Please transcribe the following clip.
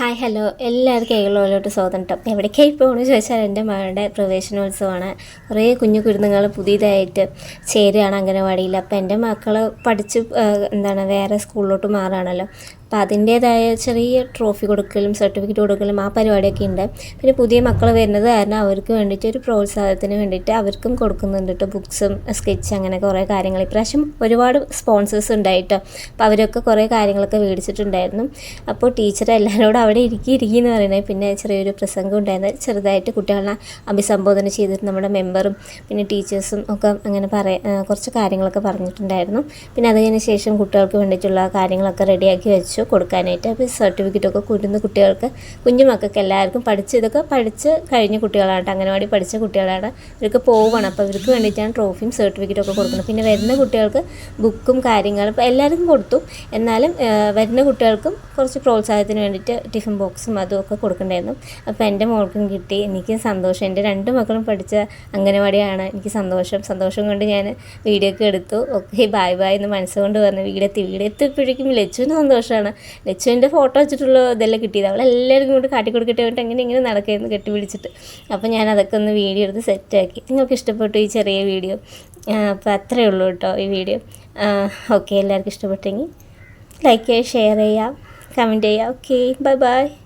Hi hello എല്ലാവർക്കും ഏകളോലോട്ട് സ്വാഗതം കേട്ടോ എവിടേക്കായി പോകണമെന്ന് ചോദിച്ചാൽ എന്റെ മകളുടെ പ്രവേശനോത്സവമാണ്. കുറേ കുഞ്ഞു കുരുന്നുകൾ പുതിയതായിട്ട് ചേരുകയാണ് അംഗനവാടിയിൽ. അപ്പോൾ എന്റെ മക്കൾ പഠിച്ച് എന്താണ് വേറെ സ്കൂളിലോട്ട് മാറുകയാണല്ലോ. അപ്പോൾ അതിന്റേതായ ചെറിയ ട്രോഫി കൊടുക്കലും സർട്ടിഫിക്കറ്റ് കൊടുക്കലും ആ പരിപാടിയൊക്കെ ഉണ്ട്. പിന്നെ പുതിയ മക്കൾ വരുന്നത് കാരണം അവർക്ക് വേണ്ടിയിട്ട് ഒരു പ്രോത്സാഹനത്തിന് വേണ്ടിയിട്ട് അവർക്കും കൊടുക്കുന്നുണ്ട് കേട്ടോ ബുക്സും സ്കെച്ച് അങ്ങനെ കുറേ കാര്യങ്ങൾ. ഇപ്രാവശ്യം ഒരുപാട് സ്പോൺസേഴ്സ് ഉണ്ടായിട്ട്. അപ്പോൾ അവരൊക്കെ കുറേ കാര്യങ്ങളൊക്കെ മേടിച്ചിട്ടുണ്ടായിരുന്നു. അപ്പോൾ ടീച്ചർ എല്ലാവരോടും അവിടെ ഇരിക്കി ഇരിക്കി എന്ന് പറയുന്നത് പിന്നെ ചെറിയൊരു പ്രസംഗം ഉണ്ടായിരുന്നു. ചെറുതായിട്ട് കുട്ടികളെ അഭിസംബോധന ചെയ്തിട്ട് നമ്മുടെ മെമ്പറും പിന്നെ ടീച്ചേഴ്സും ഒക്കെ അങ്ങനെ പറയ കുറച്ച് കാര്യങ്ങളൊക്കെ പറഞ്ഞിട്ടുണ്ടായിരുന്നു. പിന്നെ അതിന് ശേഷം കുട്ടികൾക്ക് വേണ്ടിയിട്ടുള്ള കാര്യങ്ങളൊക്കെ റെഡിയാക്കി വെച്ചു. കൊടുക്കാനായിട്ട് അപ്പോൾ സർട്ടിഫിക്കറ്റൊക്കെ കുരുന്ന കുട്ടികൾക്ക് കുഞ്ഞു മക്കൾക്ക് എല്ലാവർക്കും പഠിച്ച് ഇതൊക്കെ പഠിച്ച് കഴിഞ്ഞ കുട്ടികളാണ് ട്ടോ. അംഗനവാടി പഠിച്ച കുട്ടികളാണ്. ഇവർക്ക് പോവുകയാണ് അപ്പോൾ ഇവർക്ക് വേണ്ടിയിട്ടാണ് ട്രോഫിയും സർട്ടിഫിക്കറ്റും ഒക്കെ കൊടുക്കുന്നത്. പിന്നെ വരുന്ന കുട്ടികൾക്ക് ബുക്കും കാര്യങ്ങളും ഇപ്പോൾ എല്ലാവർക്കും കൊടുത്തു. എന്നാലും വരുന്ന കുട്ടികൾക്കും കുറച്ച് പ്രോത്സാഹനത്തിന് വേണ്ടിയിട്ട് ടിഫിൻ ബോക്സും അതും ഒക്കെ കൊടുക്കണ്ടായിരുന്നു. അപ്പോൾ എന്റെ മോൾക്കും കിട്ടി. എനിക്ക് സന്തോഷം. എന്റെ രണ്ട് മക്കളും പഠിച്ച അംഗനവാടിയാണ്. എനിക്ക് സന്തോഷം. സന്തോഷം കൊണ്ട് ഞാൻ വീഡിയോ ഒക്കെ എടുത്തു. ഓക്കെ ബായ് ബായ് എന്ന് മനസ്സുകൊണ്ട് പറഞ്ഞു. വീടെത്തി വീടെത്തിയപ്പോഴേക്കും ലച്ചുവിന് സന്തോഷമാണ്. ലച്ചുവിന്റെ ഫോട്ടോ വെച്ചിട്ടുള്ള ഇതെല്ലാം കിട്ടിയത്. അവൾ എല്ലാവർക്കും കൊണ്ട് കാട്ടി കൊടുക്കട്ടെ വേണ്ടി അങ്ങനെ ഇങ്ങനെ നടക്കായിരുന്നു കെട്ടി പിടിച്ചിട്ട് അപ്പോൾ ഞാൻ അതൊക്കെ ഒന്ന് വീഡിയോ എടുത്ത് സെറ്റാക്കി നിങ്ങൾക്ക് ഇഷ്ടപ്പെട്ടു ഈ ചെറിയ വീഡിയോ? അപ്പോൾ അത്രയേ ഉള്ളൂ കേട്ടോ ഈ വീഡിയോ. ഓക്കെ എല്ലാവർക്കും ഇഷ്ടപ്പെട്ടെങ്കിൽ ലൈക്ക് ചെയ്യുക ഷെയർ ചെയ്യുക കമന്റ് ചെയ്യുക. Okay bye bye